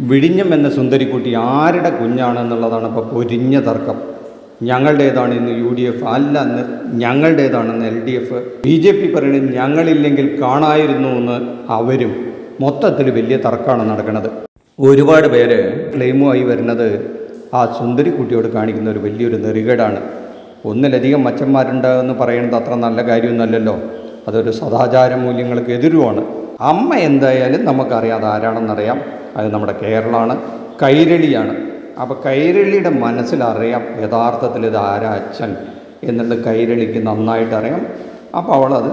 വിഴിഞ്ഞം എന്ന സുന്ദരിക്കുട്ടി ആരുടെ കുഞ്ഞാണെന്നുള്ളതാണ് ഇപ്പോൾ പൊരിഞ്ഞ തർക്കം. ഞങ്ങളുടേതാണ് ഇന്ന് യു ഡി എഫ് അല്ല എന്ന് ഞങ്ങളുടേതാണെന്ന് L D F B J P പറയുന്നത് ഞങ്ങളില്ലെങ്കിൽ കാണായിരുന്നു എന്ന് അവരും മൊത്തത്തിൽ വലിയ തർക്കമാണ് നടക്കുന്നത് ഒരുപാട് പേര് ക്ലെയിമുമായി വരുന്നത് ആ സുന്ദരിക്കുട്ടിയോട് കാണിക്കുന്ന ഒരു വലിയൊരു നെറികേടാണ്. ഒന്നിലധികം മച്ചന്മാരുണ്ടെന്ന് പറയുന്നത് അത്ര നല്ല കാര്യമൊന്നുമല്ലല്ലോ. അതൊരു സദാചാര മൂല്യങ്ങൾക്ക് എതിരുമാണ്. അമ്മ എന്തായാലും നമുക്കറിയാം അത് ആരാണെന്നറിയാം. അത് നമ്മുടെ കേരളമാണ് കൈരളിയാണ്. അപ്പോൾ കൈരളിയുടെ മനസ്സിലറിയാം യഥാർത്ഥത്തിൽ ഇത് ആരാ അച്ഛൻ എന്നുള്ളത് കൈരളിക്ക് നന്നായിട്ടറിയാം അപ്പോൾ അവളത്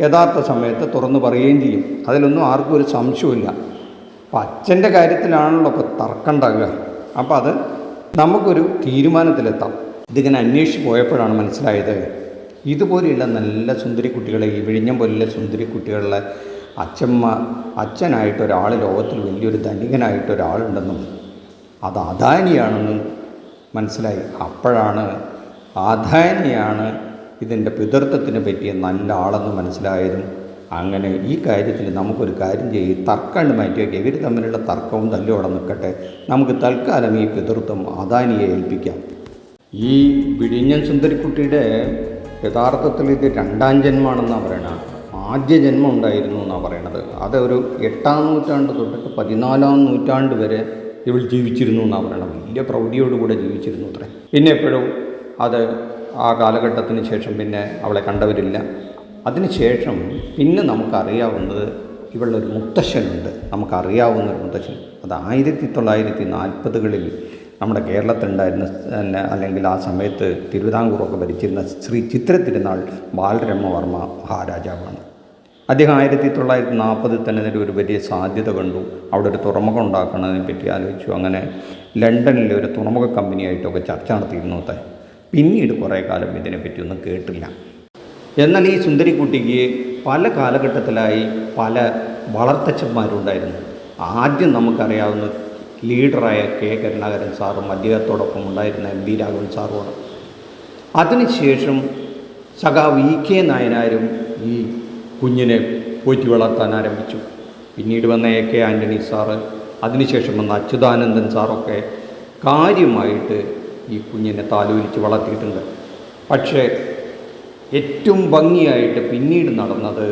യഥാർത്ഥ സമയത്ത് തുറന്നു പറയുകയും ചെയ്യും. അതിലൊന്നും ആർക്കും ഒരു സംശയമില്ല അപ്പോൾ അച്ഛന്റെ കാര്യത്തിലാണല്ലോ ഇപ്പോൾ തർക്കം ഉണ്ടാകുക അപ്പോൾ അത് നമുക്കൊരു തീരുമാനത്തിലെത്താം. ഇതിങ്ങനെ അന്വേഷിച്ച് പോയപ്പോഴാണ് മനസ്സിലായത്. ഇതുപോലെയുള്ള നല്ല സുന്ദരി കുട്ടികളെ ഈ വിഴിഞ്ഞം പോലുള്ള സുന്ദരി കുട്ടികളിലെ അച്ഛമ്മ അച്ഛനായിട്ട് ഒരാൾ ലോകത്തിൽ വലിയൊരു ധനികനായിട്ട് ഒരാളുണ്ടെന്നും അത് അദാനിയാണെന്നും മനസ്സിലായി. അപ്പോഴാണ് അദാനിയാണ് ഇതിന്റെ പിതൃത്വത്തിന് പറ്റിയ നല്ല ആളെന്ന് മനസ്സിലായതും അങ്ങനെ ഈ കാര്യത്തിൽ നമുക്കൊരു കാര്യം ചെയ്യും. തർക്കമുണ്ട് വയ്ക്കുക ഇവർ തമ്മിലുള്ള തർക്കവും തല്ലും അവിടെ നിൽക്കട്ടെ. നമുക്ക് തൽക്കാലം ഈ പിതൃത്വം അദാനിയെ ഏൽപ്പിക്കാം. ഈ വിഴിഞ്ഞൻ സുന്ദരിക്കുട്ടിയുടെ യഥാർത്ഥത്തിൽ ഇത് രണ്ടാം ജന്മമാണെന്നാണ് പറയണത്. ആദ്യ ജന്മം ഉണ്ടായിരുന്നു എന്നാണ് പറയണത്. അത് ഒരു എട്ടാം നൂറ്റാണ്ട് തൊട്ടിട്ട് പതിനാലാം നൂറ്റാണ്ട് വരെ ഇവൾ ജീവിച്ചിരുന്നു എന്നാണ് പറയണത്. വലിയ പ്രൗഢിയോടുകൂടെ ജീവിച്ചിരുന്നു അത്രേ. പിന്നെ എപ്പോഴും അത് ആ കാലഘട്ടത്തിന് ശേഷം പിന്നെ അവളെ കണ്ടവരില്ല. അതിനുശേഷം പിന്നെ നമുക്കറിയാവുന്നത് ഇവളുടെ മുത്തശ്ശനുണ്ട്. നമുക്കറിയാവുന്ന ഒരു മുത്തശ്ശൻ. അത് ആയിരത്തി തൊള്ളായിരത്തി നാൽപ്പതുകളിൽ നമ്മുടെ കേരളത്തിലുണ്ടായിരുന്ന അല്ലെങ്കിൽ ആ സമയത്ത് തിരുവിതാംകൂറൊക്കെ ഭരിച്ചിരുന്ന ശ്രീ ചിത്ര തിരുനാൾ ബാലരമവർമ്മ മഹാരാജാവാണ്. അദ്ദേഹം ആയിരത്തി തൊള്ളായിരത്തി നാൽപ്പതിൽ തന്നെ ഇതിന് ഒരു വലിയ സാധ്യത കണ്ടു. അവിടെ ഒരു തുറമുഖം ഉണ്ടാക്കണതിനെ പറ്റി ആലോചിച്ചു. അങ്ങനെ ലണ്ടനിലെ ഒരു തുറമുഖ കമ്പനിയായിട്ടൊക്കെ ചർച്ച നടത്തിയിരുന്നു അത്രേ പിന്നീട് കുറേ കാലം ഇതിനെപ്പറ്റി ഒന്നും കേട്ടില്ല. എന്നാൽ ഈ സുന്ദരിക്കുട്ടിക്ക് പല കാലഘട്ടത്തിലായി പല വളർത്തച്ഛന്മാരുണ്ടായിരുന്നു. ആദ്യം നമുക്കറിയാവുന്ന ലീഡറായ കെ കരുണാകരൻ സാറും അദ്ദേഹത്തോടൊപ്പം ഉണ്ടായിരുന്ന എം വി രാഘവൻ സാറുമാണ്. അതിനുശേഷം സഖാവ് ഇ കെ നായനാരും ഈ കുഞ്ഞിനെ പോറ്റി വളർത്താൻ ആരംഭിച്ചു. പിന്നീട് വന്ന എ കെ ആന്റണി സാറ് അതിനുശേഷം വന്ന അച്യുതാനന്ദൻ സാറൊക്കെ കാര്യമായിട്ട് ഈ കുഞ്ഞിനെ താലോലിച്ച് വളർത്തിയിട്ടുണ്ട്. പക്ഷേ ഏറ്റവും ഭംഗിയായിട്ട് പിന്നീട് നടന്നത്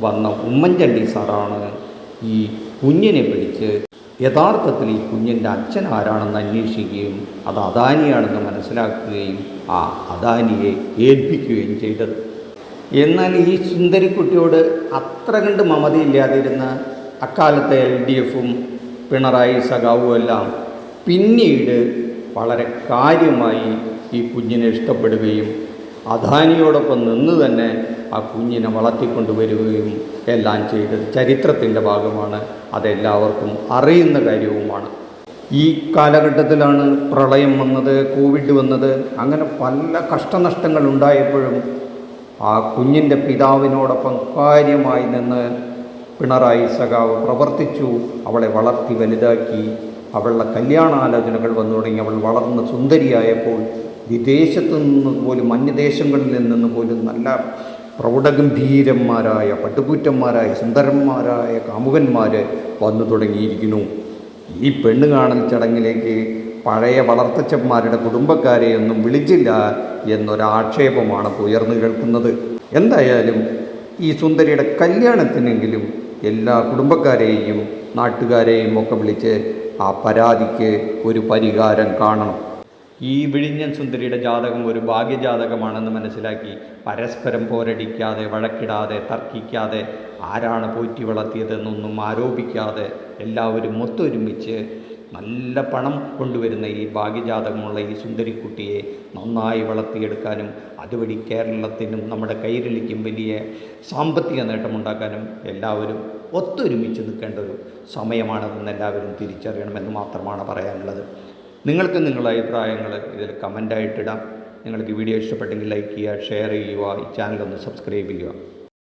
വന്ന ഉമ്മൻചണ്ടി സാറാണ്. ഈ കുഞ്ഞിനെ പിടിച്ച് യഥാർത്ഥത്തിൽ ഈ കുഞ്ഞിന്റെ അച്ഛൻ ആരാണെന്ന് അന്വേഷിക്കുകയും അത് അദാനിയാണെന്ന് മനസ്സിലാക്കുകയും ആ അദാനിയെ ഏൽപ്പിക്കുകയും ചെയ്തത്. എന്നാൽ ഈ സുന്ദരിക്കുട്ടിയോട് അത്ര കണ്ട് മമതയില്ലാതിരുന്ന അക്കാലത്തെ എൽ ഡി എഫും പിണറായി സഖാവും എല്ലാം പിന്നീട് വളരെ കാര്യമായി ഈ കുഞ്ഞിനെ ഇഷ്ടപ്പെടുകയും അദാനിയോടൊപ്പം നിന്ന് തന്നെ ആ കുഞ്ഞിനെ വളർത്തിക്കൊണ്ടുവരികയും എല്ലാം ചെയ്തത് ചരിത്രത്തിന്റെ ഭാഗമാണ്. അതെല്ലാവർക്കും അറിയുന്ന കാര്യവുമാണ്. ഈ കാലഘട്ടത്തിലാണ് പ്രളയം വന്നത് കോവിഡ് വന്നത്. അങ്ങനെ പല കഷ്ടനഷ്ടങ്ങൾ ഉണ്ടായപ്പോഴും ആ കുഞ്ഞിന്റെ പിതാവിനോടൊപ്പം കാര്യമായി നിന്ന് പിണറായി സഖാവ് പ്രവർത്തിച്ചു. അവളെ വളർത്തി വലുതാക്കി. അവളുടെ കല്യാണാലോചനകൾ വന്നു തുടങ്ങി. അവൾ വളർന്ന് സുന്ദരിയായപ്പോൾ വിദേശത്തു നിന്ന് പോലും അന്യദേശങ്ങളിൽ നിന്ന് പോലും നല്ല പ്രൗഢഗംഭീരന്മാരായ പട്ടുകൂറ്റന്മാരായ സുന്ദരന്മാരായ കാമുകന്മാർ വന്നു തുടങ്ങിയിരിക്കുന്നു. ഈ പെണ്ണ് കാണൽ ചടങ്ങിലേക്ക് പഴയ വളർത്തച്ഛന്മാരുടെ കുടുംബക്കാരെയൊന്നും വിളിച്ചില്ല എന്നൊരാക്ഷേപമാണ് ഉയർന്നു കേൾക്കുന്നത്. എന്തായാലും ഈ സുന്ദരിയുടെ കല്യാണത്തിനെങ്കിലും എല്ലാ കുടുംബക്കാരെയും നാട്ടുകാരെയും ഒക്കെ വിളിച്ച് ആ പരാതിക്ക് ഒരു പരിഹാരം കാണണം. ഈ വിഴിഞ്ഞൻ സുന്ദരിയുടെ ജാതകം ഒരു ഭാഗ്യജാതകമാണെന്ന് മനസ്സിലാക്കി പരസ്പരം പോരടിക്കാതെ വഴക്കിടാതെ തർക്കിക്കാതെ ആരാണ് പോറ്റി വളർത്തിയതെന്നൊന്നും ആരോപിക്കാതെ എല്ലാവരും ഒത്തൊരുമിച്ച് നല്ല പണം കൊണ്ടുവരുന്ന ഈ ഭാഗ്യജാതകമുള്ള ഈ സുന്ദരിക്കുട്ടിയെ നന്നായി വളർത്തിയെടുക്കാനും അതുവഴി കേരളത്തിനും നമ്മുടെ കൈരളിക്കും വലിയ സാമ്പത്തിക നേട്ടമുണ്ടാക്കാനും എല്ലാവരും ഒത്തൊരുമിച്ച് നിൽക്കേണ്ട ഒരു സമയമാണെന്ന് എല്ലാവരും തിരിച്ചറിയണമെന്ന് മാത്രമാണ് പറയാനുള്ളത്. നിങ്ങൾക്ക് നിങ്ങളുടെ അഭിപ്രായങ്ങൾ ഇതിൽ കമന്റായിട്ടിടാം നിങ്ങൾക്ക് വീഡിയോ ഇഷ്ടപ്പെട്ടെങ്കിൽ ലൈക്ക് ചെയ്യുക ഷെയർ ചെയ്യുക ഈ ചാനലൊന്ന് സബ്സ്ക്രൈബ് ചെയ്യുക.